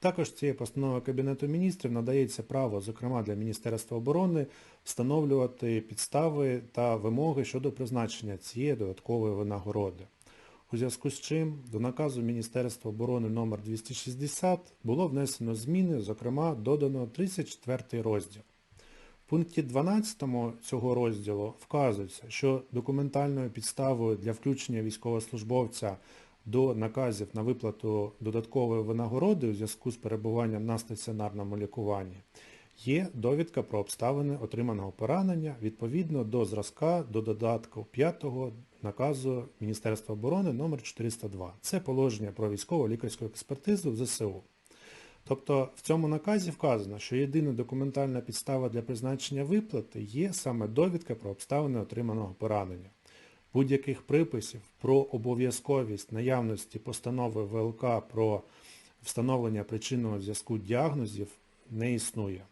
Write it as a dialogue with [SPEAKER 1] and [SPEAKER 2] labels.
[SPEAKER 1] Також цією постановою Кабінету міністрів надається право, зокрема для Міністерства оборони, встановлювати підстави та вимоги щодо призначення цієї додаткової винагороди. У зв'язку з чим до наказу Міністерства оборони номер 260 було внесено зміни, зокрема додано 34 розділ. В пункті 12 цього розділу вказується, що документальною підставою для включення військовослужбовця до наказів на виплату додаткової винагороди у зв'язку з перебуванням на стаціонарному лікуванні є довідка про обставини отриманого поранення відповідно до зразка до додатку 5 наказу Міністерства оборони номер 402. Це положення про військово-лікарську експертизу в ЗСУ. Тобто в цьому наказі вказано, що єдина документальна підстава для призначення виплати є саме довідка про обставини отриманого поранення. Будь-яких приписів про обов'язковість наявності постанови ВЛК про встановлення причинного зв'язку діагнозів не існує.